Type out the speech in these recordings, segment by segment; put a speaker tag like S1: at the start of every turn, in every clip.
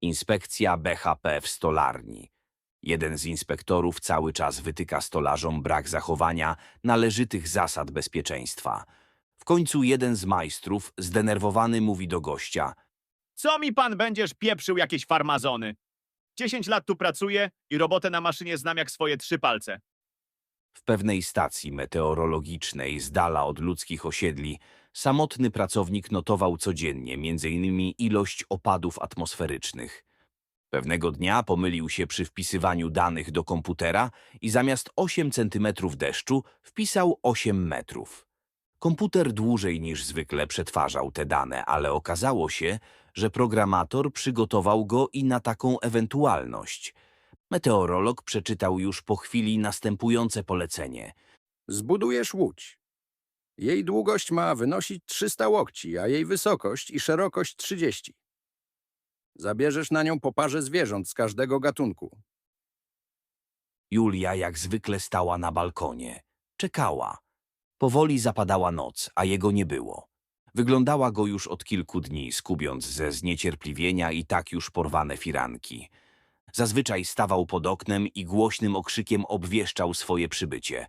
S1: Inspekcja BHP w stolarni. Jeden z inspektorów cały czas wytyka stolarzom brak zachowania należytych zasad bezpieczeństwa. W końcu jeden z majstrów, zdenerwowany, mówi do gościa –
S2: Co mi pan będziesz pieprzył jakieś farmazony? Dziesięć lat tu pracuję i robotę na maszynie znam jak swoje trzy palce.
S1: W pewnej stacji meteorologicznej z dala od ludzkich osiedli samotny pracownik notował codziennie m.in. ilość opadów atmosferycznych. Pewnego dnia pomylił się przy wpisywaniu danych do komputera i zamiast 8 cm deszczu wpisał 8 metrów. Komputer dłużej niż zwykle przetwarzał te dane, ale okazało się, że programator przygotował go i na taką ewentualność. Meteorolog przeczytał już po chwili następujące polecenie.
S3: Zbudujesz łódź. Jej długość ma wynosić 300 łokci, a jej wysokość i szerokość 30. Zabierzesz na nią po parze zwierząt z każdego gatunku.
S1: Julia jak zwykle stała na balkonie. Czekała. Powoli zapadała noc, a jego nie było. Wyglądała go już od kilku dni, skubiąc ze zniecierpliwienia i tak już porwane firanki. Zazwyczaj stawał pod oknem i głośnym okrzykiem obwieszczał swoje przybycie.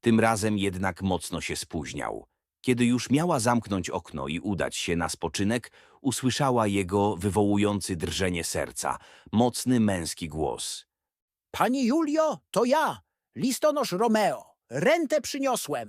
S1: Tym razem jednak mocno się spóźniał. Kiedy już miała zamknąć okno i udać się na spoczynek, usłyszała jego wywołujący drżenie serca, mocny męski głos.
S4: Pani Julio, to ja, listonosz Romeo. Rentę przyniosłem.